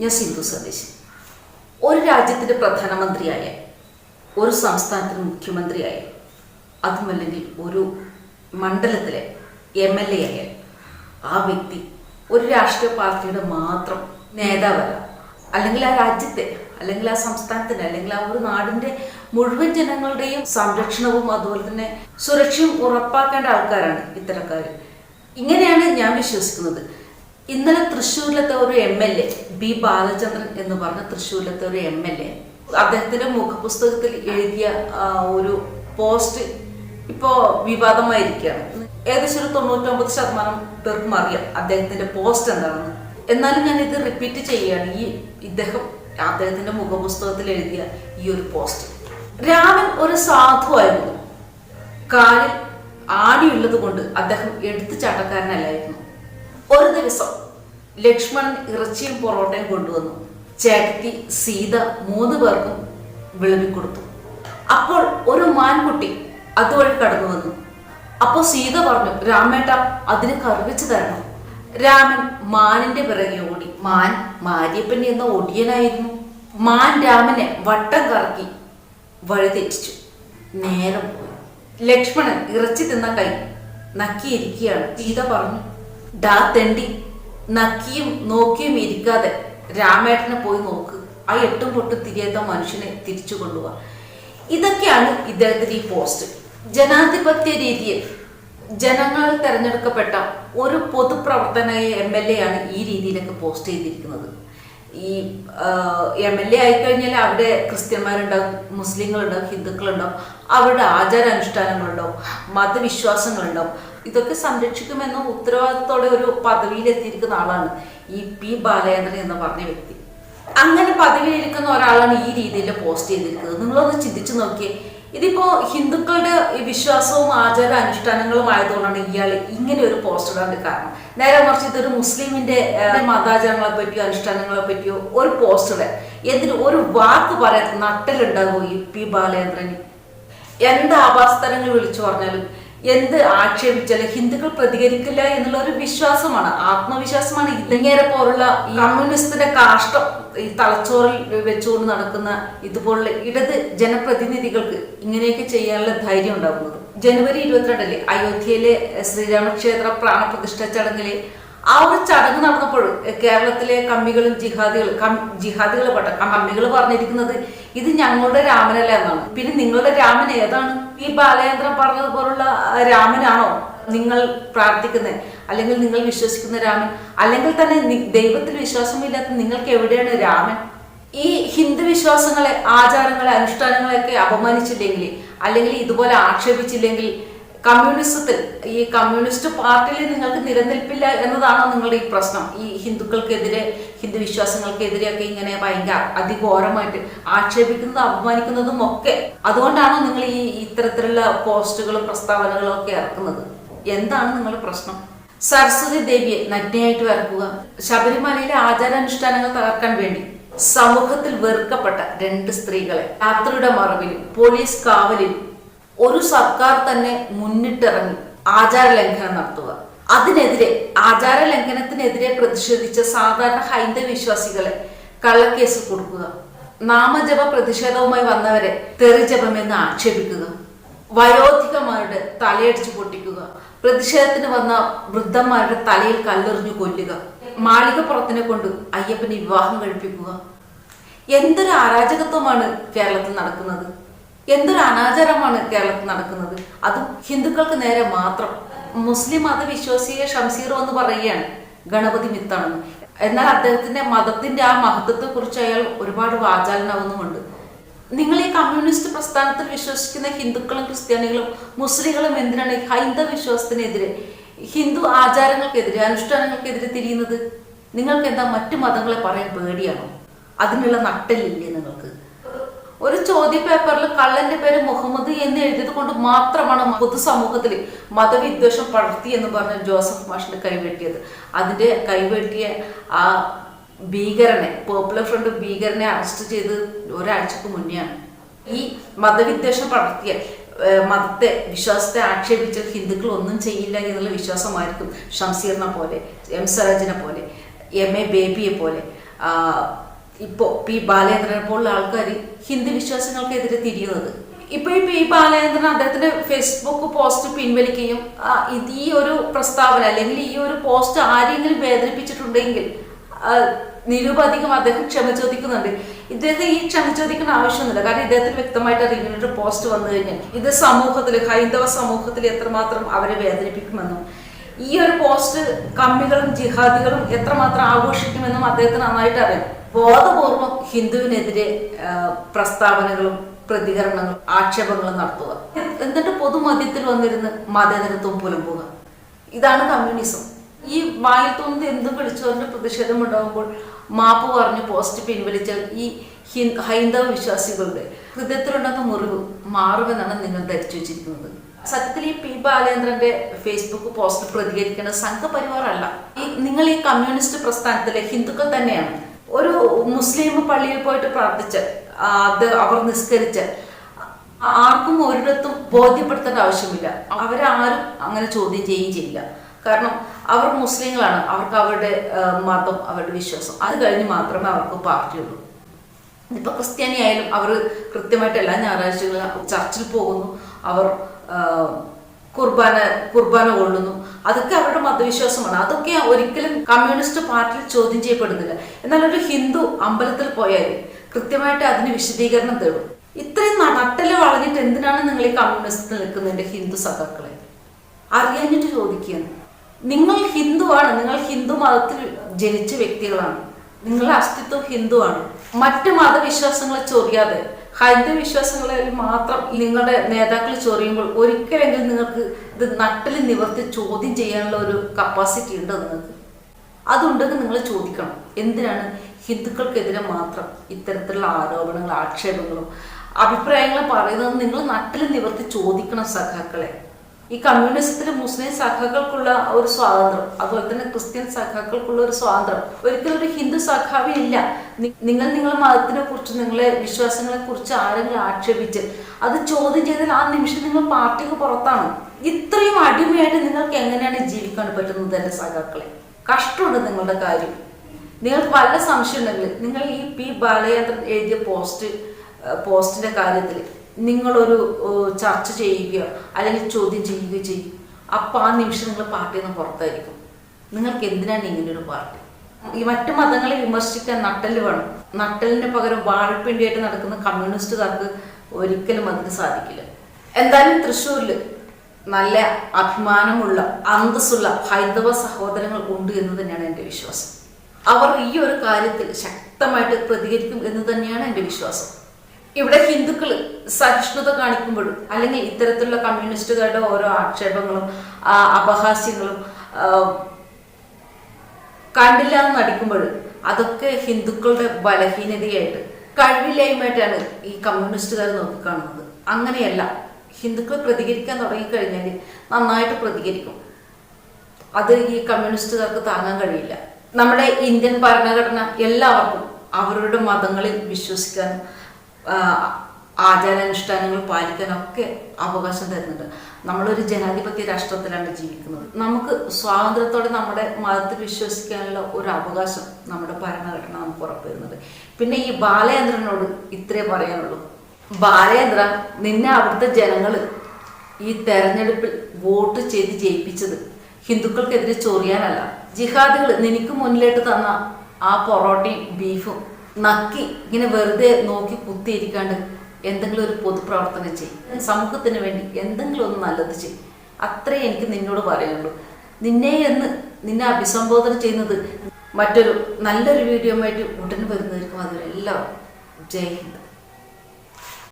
ഞാൻ സിന്ധു സതീശ് ഒരു രാജ്യത്തിന്റെ പ്രധാനമന്ത്രിയായ ഒരു സംസ്ഥാനത്തിന് മുഖ്യമന്ത്രിയായ അതുമല്ലെങ്കിൽ ഒരു മണ്ഡലത്തിലെ എം എൽ എ ആയ ആ വ്യക്തി ഒരു രാഷ്ട്രീയ പാർട്ടിയുടെ മാത്രം നേതാവല്ല അല്ലെങ്കിൽ ആ രാജ്യത്തെ അല്ലെങ്കിൽ ആ സംസ്ഥാനത്തിന് അല്ലെങ്കിൽ ആ ഒരു നാടിന്റെ മുഴുവൻ ജനങ്ങളുടെയും സംരക്ഷണവും അതുപോലെ തന്നെ സുരക്ഷയും ഉറപ്പാക്കേണ്ട ആൾക്കാരാണ് ഇത്തരക്കാർ. ഇങ്ങനെയാണ് ഞാൻ വിശ്വസിക്കുന്നത്. ഇന്നലെ തൃശ്ശൂരിലത്തെ ഒരു M L A B Balachandran എന്ന് പറഞ്ഞ തൃശ്ശൂരിലത്തെ ഒരു എം എൽ എ അദ്ദേഹത്തിന്റെ മുഖപുസ്തകത്തിൽ എഴുതിയ ഒരു പോസ്റ്റ് ഇപ്പോ വിവാദമായിരിക്കുകയാണ്. ഏകദേശം ഒരു തൊണ്ണൂറ്റൊമ്പത് ശതമാനം പേർക്കും അറിയാം അദ്ദേഹത്തിന്റെ പോസ്റ്റ് എന്താണെന്ന്. എന്നാലും ഞാൻ ഇത് റിപ്പീറ്റ് ചെയ്യുകയാണ്. ഈ ഇദ്ദേഹം അദ്ദേഹത്തിന്റെ മുഖപുസ്തകത്തിൽ എഴുതിയ ഈ ഒരു പോസ്റ്റ് രാമൻ ഒരു സാധുവായിരുന്നു കാലിൽ ആടിയുള്ളത് കൊണ്ട് അദ്ദേഹം എടുത്തു ചാട്ടക്കാരനല്ലായിരുന്നു. ഒരു ദിവസം ലക്ഷ്മണൻ ഇറച്ചിയും പൊറോട്ടയും കൊണ്ടുവന്നു. ചേട്ടത്തി സീത മൂന്ന് പേർക്കും വിളമ്പിക്കൊടുത്തു അപ്പോൾ ഒരു മാൻകുട്ടി അതുവഴി കടന്നു വന്നു അപ്പോൾ സീത പറഞ്ഞു രാമേട്ട അതിന് കറിവെച്ച് തരണം. രാമൻ മാനിന്റെ പിറകെ ഓടി. മാൻ മാരിയപ്പൻ എന്ന ഒടിയനായിരുന്നു. മാൻ രാമനെ വട്ടം കറക്കി വഴി തെറ്റിച്ചു. നേരം പോയി. ലക്ഷ്മണൻ ഇറച്ചി തിന്ന കൈ നക്കിയിരിക്കുകയാണ്. സീത പറഞ്ഞു ഡാ തെണ്ടി നക്കിയും നോക്കിയും ഇരിക്കാതെ രാമേട്ടനെ പോയി നോക്ക്. ആ എട്ടും പൊട്ടും തിരിയാത്ത മനുഷ്യനെ തിരിച്ചു കൊണ്ടുപോവാ ഇതൊക്കെയാണ് ഇദ്ദേഹത്തിന്റെ ഈ പോസ്റ്റ്. ജനാധിപത്യ രീതിയിൽ ജനങ്ങൾ തെരഞ്ഞെടുക്കപ്പെട്ട ഒരു പൊതുപ്രവർത്തന എം എൽ എ ആണ് ഈ രീതിയിലൊക്കെ പോസ്റ്റ് ചെയ്തിരിക്കുന്നത്. ഈ എം എൽ എ ആയിക്കഴിഞ്ഞാൽ അവിടെ ക്രിസ്ത്യന്മാരുണ്ടാവും മുസ്ലിങ്ങളുണ്ടാവും ഹിന്ദുക്കളുണ്ടാവും അവരുടെ ആചാരാനുഷ്ഠാനങ്ങളുണ്ടാവും മതവിശ്വാസങ്ങളുണ്ടാവും. ഇതൊക്കെ സംരക്ഷിക്കുമെന്ന ഉത്തരവാദിത്തോടെ ഒരു പദവിയിലെത്തിയിരിക്കുന്ന ആളാണ് ഈ പി ബാലചന്ദ്രൻ എന്ന് പറഞ്ഞ വ്യക്തി. അങ്ങനെ പദവിയിലിരിക്കുന്ന ഒരാളാണ് ഈ രീതിയിൽ പോസ്റ്റ് ചെയ്തിരിക്കുന്നത്. നിങ്ങളൊന്ന് ചിന്തിച്ചു നോക്കിയേ ഇതിപ്പോ ഹിന്ദുക്കളുടെ ഈ വിശ്വാസവും ആചാര അനുഷ്ഠാനങ്ങളും ആയതുകൊണ്ടാണ് ഇയാൾ ഇങ്ങനെ ഒരു പോസ്റ്റ് ഇടാൻ കാരണം. നേരെ മറിച്ച് ഇതൊരു മുസ്ലിമിന്റെ മതാചാരങ്ങളെ പറ്റിയോ അനുഷ്ഠാനങ്ങളെ പറ്റിയോ ഒരു പോസ്റ്റ് ഇടാൻ. എന്തിന് ഒരു വാക്ക് പറയാൻ നട്ടലുണ്ടാകുമോ ഈ പി ബാലേന്ദ്രന്? എന്ത് ആഭാസതരങ്ങൾ വിളിച്ചു പറഞ്ഞാലും എന്ത് ആക്ഷേപിച്ചാലും ഹിന്ദുക്കൾ പ്രതികരിക്കില്ല എന്നുള്ള ഒരു വിശ്വാസമാണ് ആത്മവിശ്വാസമാണ് ഇതങ്ങേരെ പോലുള്ള കമ്മ്യൂണിസ്റ്റിന്റെ കാഷ്ടം. ഈ തലച്ചോറിൽ വെച്ചുകൊണ്ട് നടക്കുന്ന ഇതുപോലുള്ള ഇടത് ജനപ്രതിനിധികൾക്ക് ഇങ്ങനെയൊക്കെ ചെയ്യാനുള്ള ധൈര്യം ഉണ്ടാകുന്നത്. ജനുവരി ഇരുപത്തിരണ്ടിൽ അയോധ്യയിലെ ശ്രീരാമക്ഷേത്ര പ്രാണപ്രതിഷ്ഠ ചടങ്ങിലെ ആ ഒരു ചടങ്ങ് നടന്നപ്പോൾ കേരളത്തിലെ കമ്മികളും ജിഹാദികളും കം- ജിഹാദികൾ പെട്ട കമ്മികൾ പറഞ്ഞിരിക്കുന്നത് ഇത് ഞങ്ങളുടെ രാമനല്ല എന്നാണ്. പിന്നെ നിങ്ങളുടെ രാമൻ ഏതാണ്? ഈ ബാലചന്ദ്രൻ പറഞ്ഞതുപോലുള്ള രാമനാണോ നിങ്ങൾ പ്രാർത്ഥിക്കുന്നത് അല്ലെങ്കിൽ നിങ്ങൾ വിശ്വസിക്കുന്ന രാമൻ അല്ലെങ്കിൽ തന്നെ ദൈവത്തിൽ വിശ്വാസമില്ലാത്ത നിങ്ങൾക്ക് എവിടെയാണ് രാമൻ? ഈ ഹിന്ദു വിശ്വാസങ്ങളെ ആചാരങ്ങളെ അനുഷ്ഠാനങ്ങളെയൊക്കെ അപമാനിച്ചില്ലെങ്കിൽ അല്ലെങ്കിൽ ഇതുപോലെ ആക്ഷേപിച്ചില്ലെങ്കിൽ കമ്മ്യൂണിസത്തിൽ ഈ കമ്മ്യൂണിസ്റ്റ് പാർട്ടിയിൽ നിങ്ങൾക്ക് നിലനിൽപ്പില്ല എന്നതാണോ നിങ്ങളുടെ ഈ പ്രശ്നം. ഈ ഹിന്ദുക്കൾക്കെതിരെ ഹിന്ദു വിശ്വാസങ്ങൾക്കെതിരെയൊക്കെ ഇങ്ങനെ ഭയങ്കര അതിഘോരമായിട്ട് ആക്ഷേപിക്കുന്നതും അപമാനിക്കുന്നതും ഒക്കെ. അതുകൊണ്ടാണോ നിങ്ങൾ ഈ ഇത്തരത്തിലുള്ള പോസ്റ്റുകളും പ്രസ്താവനകളും ഒക്കെ ഇറക്കുന്നത്. എന്താണ് നിങ്ങളുടെ പ്രശ്നം? സരസ്വതി ദേവിയെ നഗ്നയായിട്ട് വരക്കുക. ശബരിമലയിലെ ആചാരാനുഷ്ഠാനങ്ങൾ തകർക്കാൻ വേണ്ടി സമൂഹത്തിൽ വെറുക്കപ്പെട്ട രണ്ട് സ്ത്രീകളെ രാത്രിയുടെ മറവിലും പോലീസ് കാവലിലും ഒരു സർക്കാർ തന്നെ മുന്നിട്ടിറങ്ങി ആചാര ലംഘനം നടത്തുക. അതിനെതിരെ ആചാര ലംഘനത്തിനെതിരെ പ്രതിഷേധിച്ച സാധാരണ ഹൈന്ദവ വിശ്വാസികളെ കള്ളക്കേസ് കൊടുക്കുക. നാമജപ പ്രതിഷേധവുമായി വന്നവരെ തെറിജപമെന്ന് ആക്ഷേപിക്കുക. വയോധികമാരുടെ തലയടിച്ചു പൊട്ടിക്കുക. പ്രതിഷേധത്തിന് വന്ന വൃദ്ധന്മാരുടെ തലയിൽ കല്ലെറിഞ്ഞു കൊല്ലുക. മാളികപ്പുറത്തിനെ കൊണ്ട് അയ്യപ്പനെ വിവാഹം കഴിപ്പിക്കുക. എന്തൊരു അരാജകത്വമാണ് കേരളത്തിൽ നടക്കുന്നത്? എന്തൊരു അനാചാരമാണ് കേരളത്തിൽ നടക്കുന്നത്? അത് ഹിന്ദുക്കൾക്ക് നേരെ മാത്രം. മുസ്ലിം മതവിശ്വാസിയെ ഷംസീറോ എന്ന് പറയുകയാണ്. ഗണപതി മിത്താണെന്ന്. എന്നാൽ അദ്ദേഹത്തിന്റെ മതത്തിന്റെ ആ മഹത്വത്തെ കുറിച്ച് അയാൾ ഒരുപാട് വാചാലനാവുന്നുമുണ്ട്. നിങ്ങൾ ഈ കമ്മ്യൂണിസ്റ്റ് പ്രസ്ഥാനത്തിൽ വിശ്വസിക്കുന്ന ഹിന്ദുക്കളും ക്രിസ്ത്യാനികളും മുസ്ലിങ്ങളും എന്തിനാണ് ഹൈന്ദവ വിശ്വാസത്തിനെതിരെ ഹിന്ദു ആചാരങ്ങൾക്കെതിരെ അനുഷ്ഠാനങ്ങൾക്കെതിരെ തിരിയുന്നത്? നിങ്ങൾക്ക് എന്താ മറ്റു മതങ്ങളെ പറയാൻ പേടിയാണോ? അതിനുള്ള നട്ടലില്ലേ നിങ്ങൾക്ക്? ഒരു ചോദ്യ പേപ്പറിൽ കള്ളന്റെ പേര് മുഹമ്മദ് എന്ന് എഴുതിയത് കൊണ്ട് മാത്രമാണ് പൊതുസമൂഹത്തിൽ മതവിദ്വേഷം പടർത്തി എന്ന് പറഞ്ഞ ജോസഫ് മാഷിന് കൈവെട്ടിയത് അതിന്റെ കൈവെട്ടിയ ആ ഭീകരനെ പോപ്പുലർ ഫ്രണ്ട് ഭീകരനെ അറസ്റ്റ് ചെയ്ത് ഒരാഴ്ചക്ക് മുന്നെയാണ്. ഈ മതവിദ്വേഷം പടർത്തിയ മതത്തെ വിശ്വാസത്തെ ആക്ഷേപിച്ച ഹിന്ദുക്കൾ ഒന്നും ചെയ്യില്ല എന്നുള്ള വിശ്വാസമായിരിക്കും ഷംസീറിനെ പോലെ എം സരാജിനെ പോലെ എം എ ബേബിയെ പോലെ. ഇപ്പോൾ ഇപ്പോ പി ബാലേന്ദ്രനെ പോലുള്ള ആൾക്കാർ ഹിന്ദു വിശ്വാസങ്ങൾക്കെതിരെ തിരിയുന്നത്. ഇപ്പോൾ ഈ പി ബാലേന്ദ്രൻ അദ്ദേഹത്തിന്റെ ഫേസ്ബുക്ക് പോസ്റ്റ് പിൻവലിക്കുകയും ഈ ഒരു പ്രസ്താവന അല്ലെങ്കിൽ ഈ ഒരു പോസ്റ്റ് ആരെങ്കിലും വേദനിപ്പിച്ചിട്ടുണ്ടെങ്കിൽ നിരുപാധികം അദ്ദേഹം ക്ഷമ ചോദിക്കുന്നുണ്ട് ഇദ്ദേഹം ഈ ക്ഷമ ചോദിക്കുന്ന ആവശ്യമൊന്നുമില്ല. കാരണം ഇദ്ദേഹത്തിന് വ്യക്തമായിട്ട് അറിയുന്ന ഒരു പോസ്റ്റ് വന്നു കഴിഞ്ഞാൽ ഇത് സമൂഹത്തിൽ ഹൈന്ദവ സമൂഹത്തിൽ എത്രമാത്രം അവരെ വേദനിപ്പിക്കുമെന്നും ഈ ഒരു പോസ്റ്റ് കമ്മികളും ജിഹാദികളും എത്രമാത്രം ആഘോഷിക്കുമെന്നും അദ്ദേഹത്തിന് നന്നായിട്ട് അറിയാം. ബോധപൂർവം ഹിന്ദുവിനെതിരെ പ്രസ്താവനകളും പ്രതികരണങ്ങളും ആക്ഷേപങ്ങളും നടത്തുക. എന്നിട്ട് പൊതുമധ്യത്തിൽ വന്നിരുന്ന് മതേതരത്വം പുലമ്പുക? ഇതാണ് കമ്മ്യൂണിസം. ഈ വായിൽ തോന്നുന്നത് എന്തും പ്രതിഷേധം ഉണ്ടാകുമ്പോൾ മാപ്പ് പറഞ്ഞ് പോസ്റ്റ് പിൻവലിച്ച ഈ ഹൈന്ദവ വിശ്വാസികളുടെ ഹൃദയത്തിലുണ്ടാകുന്ന മുറിവ് മാറുമെന്നാണ് നിങ്ങൾ ധരിച്ചു വെച്ചിരിക്കുന്നത്. സത്യത്തിൽ ഈ പി ബാലേന്ദ്രന്റെ ഫേസ്ബുക്ക് പോസ്റ്റ് പ്രതികരിക്കുന്ന സംഘപരിവാറല്ല ഈ നിങ്ങൾ ഈ കമ്മ്യൂണിസ്റ്റ് പ്രസ്ഥാനത്തിലെ ഹിന്ദുക്കൾ തന്നെയാണ്. ഒരു മുസ്ലിം പള്ളിയിൽ പോയിട്ട് പ്രാർത്ഥിച്ച് അത് അവർ നിസ്കരിച്ച് ആർക്കും ഒരിടത്തും ബോധ്യപ്പെടുത്തേണ്ട ആവശ്യമില്ല. അവരാരും അങ്ങനെ ചോദ്യം ചെയ്യുകയും ചെയ്യില്ല. കാരണം അവർ മുസ്ലിങ്ങളാണ്. അവർക്ക് അവരുടെ മതം അവരുടെ വിശ്വാസം. അത് കഴിഞ്ഞ് മാത്രമേ അവർക്ക് പാർട്ടിയുള്ളൂ ഇപ്പൊ ക്രിസ്ത്യാനി ആയാലും അവർ കൃത്യമായിട്ട് എല്ലാ ഞായറാഴ്ചകളും ചർച്ചിൽ പോകുന്നു. അവർ കുർബാന കുർബാന കൊള്ളുന്നു. അതൊക്കെ അവരുടെ മതവിശ്വാസമാണ്. അതൊക്കെ ഒരിക്കലും കമ്മ്യൂണിസ്റ്റ് പാർട്ടിയിൽ ചോദ്യം ചെയ്യപ്പെടുന്നില്ല. എന്നാൽ ഒരു ഹിന്ദു അമ്പലത്തിൽ പോയാൽ കൃത്യമായിട്ട് അതിന് വിശദീകരണം തേടും. ഇത്രയും നട്ടൽ വളഞ്ഞിട്ട് എന്തിനാണ് നിങ്ങൾ ഈ കമ്മ്യൂണിസ്റ്റ് നിൽക്കുന്നതിന്റെ ഹിന്ദു സഖാക്കളെ? അറിയാഞ്ഞിട്ട് ചോദിക്കുകയാണ്. നിങ്ങൾ ഹിന്ദുവാണ് നിങ്ങൾ ഹിന്ദു മതത്തിൽ ജനിച്ച വ്യക്തികളാണ്. നിങ്ങളുടെ അസ്തിത്വം ഹിന്ദുവാണ്. മറ്റു മതവിശ്വാസങ്ങളെ ചൊറിയാതെ ഹൈന്ദവ വിശ്വാസങ്ങളെ മാത്രം നിങ്ങളുടെ നേതാക്കൾ ചൊറിയുമ്പോൾ ഒരിക്കലെങ്കിലും നിങ്ങൾക്ക് ഇത് നട്ടിൽ നിവർത്തി ചോദ്യം ചെയ്യാനുള്ള ഒരു കപ്പാസിറ്റി ഉണ്ട് നിങ്ങൾക്ക്? അതുണ്ടെങ്കിൽ നിങ്ങൾ ചോദിക്കണം. എന്തിനാണ് ഹിന്ദുക്കൾക്കെതിരെ മാത്രം ഇത്തരത്തിലുള്ള ആരോപണങ്ങളും ആക്ഷേപങ്ങളും അഭിപ്രായങ്ങളും പറയുന്നത് നിങ്ങൾ നട്ടിൽ നിവർത്തി ചോദിക്കണം സഖാക്കളെ. ഈ കമ്മ്യൂണിസത്തിൽ മുസ്ലിം സഖാക്കൾക്കുള്ള ഒരു സ്വാതന്ത്ര്യം അതുപോലെ തന്നെ ക്രിസ്ത്യൻ സഖാക്കൾക്കുള്ള ഒരു സ്വാതന്ത്ര്യം. ഒരിക്കലും ഒരു ഹിന്ദു സഖാവി ഇല്ല. നിങ്ങൾ നിങ്ങളുടെ മതത്തിനെ കുറിച്ച് നിങ്ങളെ വിശ്വാസങ്ങളെ കുറിച്ച് ആരെങ്കിലും ആക്ഷേപിച്ച് അത് ചോദ്യം ചെയ്താൽ ആ നിമിഷം നിങ്ങൾ പാർട്ടിക്ക് പുറത്താണ്. ഇത്രയും അടിമയായിട്ട് നിങ്ങൾക്ക് എങ്ങനെയാണ് ജീവിക്കാൻ പറ്റുന്നത് എന്റെ സഖാക്കളെ? കഷ്ടമുണ്ട് നിങ്ങളുടെ കാര്യം. നിങ്ങൾക്ക് വല്ല സംശയം ഉണ്ടെങ്കിൽ നിങ്ങൾ ഈ പി ബാലചന്ദ്രൻ എഴുതിയ പോസ്റ്റ് പോസ്റ്റിന്റെ കാര്യത്തിൽ നിങ്ങളൊരു ചർച്ച ചെയ്യുകയോ അല്ലെങ്കിൽ ചോദ്യം ചെയ്യുകയോ ചെയ്യും. അപ്പോൾ ആ നിമിഷം നിങ്ങൾ പാർട്ടിയിൽ നിന്ന് പുറത്തായിരിക്കും. നിങ്ങൾക്ക് എന്തിനാണ് ഇങ്ങനെ ഒരു പാർട്ടി? ഈ മറ്റു മതങ്ങളെ വിമർശിക്കാൻ നട്ടൽ വേണം. നട്ടലിന് പകരം വാഴപ്പിണ്ടിയായിട്ട് നടക്കുന്ന കമ്മ്യൂണിസ്റ്റുകാർക്ക് ഒരിക്കലും അതിന് സാധിക്കില്ല. എന്തായാലും തൃശ്ശൂരിൽ നല്ല അഭിമാനമുള്ള അന്തസ്സുള്ള ഹൈന്ദവ സഹോദരങ്ങൾ ഉണ്ട് എന്ന് തന്നെയാണ് എന്റെ വിശ്വാസം. അവർ ഈ ഒരു കാര്യത്തിൽ ശക്തമായിട്ട് പ്രതികരിക്കും എന്ന് തന്നെയാണ് എന്റെ വിശ്വാസം. ഇവിടെ ഹിന്ദുക്കൾ സഹിഷ്ണുത കാണിക്കുമ്പോഴും അല്ലെങ്കിൽ ഇത്തരത്തിലുള്ള കമ്മ്യൂണിസ്റ്റുകാരുടെ ഓരോ ആക്ഷേപങ്ങളും അപഹാസ്യങ്ങളും കണ്ടില്ല എന്ന് നടിക്കുമ്പോൾ അതൊക്കെ ഹിന്ദുക്കളുടെ ബലഹീനതയായിട്ട് കഴിവില്ലായ്മയായിട്ടാണ് ഈ കമ്മ്യൂണിസ്റ്റുകാർ നോക്കിക്കാണുന്നത്. അങ്ങനെയല്ല. ഹിന്ദുക്കൾ പ്രതികരിക്കാൻ തുടങ്ങിക്കഴിഞ്ഞാൽ നന്നായിട്ട് പ്രതികരിക്കും. അത് ഈ കമ്മ്യൂണിസ്റ്റുകാർക്ക് താങ്ങാൻ കഴിയില്ല. നമ്മുടെ ഇന്ത്യൻ ഭരണഘടന എല്ലാവർക്കും അവരുടെ മതങ്ങളിൽ വിശ്വസിക്കാനും ആചാരാനുഷ്ഠാനങ്ങൾ പാലിക്കാനൊക്കെ അവകാശം തരുന്നുണ്ട്. നമ്മളൊരു ജനാധിപത്യ രാഷ്ട്രത്തിലാണ് ജീവിക്കുന്നത്. നമുക്ക് സ്വാതന്ത്ര്യത്തോടെ നമ്മുടെ മതത്തിൽ വിശ്വസിക്കാനുള്ള ഒരു അവകാശം നമ്മുടെ ഭരണഘടന നമുക്ക് ഉറപ്പുവരുന്നത് പിന്നെ ഈ ബാലചന്ദ്രനോട് ഇത്രേ പറയാനുള്ളൂ. ബാലചന്ദ്ര നിന്നെ അവിടുത്തെ ജനങ്ങൾ ഈ തെരഞ്ഞെടുപ്പിൽ വോട്ട് ചെയ്ത് ജയിപ്പിച്ചത് ഹിന്ദുക്കൾക്കെതിരെ ചൊറിയാനല്ല. ജിഹാദികൾ നിനക്ക് മുന്നിലേട്ട് തന്ന ആ പൊറോട്ടയും ബീഫും നക്കി ഇങ്ങനെ വെറുതെ നോക്കി കുത്തിയിരിക്കാണ്ട് എന്തെങ്കിലും ഒരു പൊതുപ്രവർത്തനം ചെയ്യും സമൂഹത്തിന് വേണ്ടി എന്തെങ്കിലും ഒന്ന് നല്ലത് ചെയ്യും അത്രേ എനിക്ക് നിന്നോട് പറയാനുള്ളൂ. നിന്നെ എന്ന് നിന്നെ അഭിസംബോധന ചെയ്യുന്നത് മറ്റൊരു നല്ലൊരു വീഡിയോ ആയിട്ട് ഉടനെ വരുന്നതായിരിക്കും അതിലെല്ലാം ജയ് ഹിന്ദ്.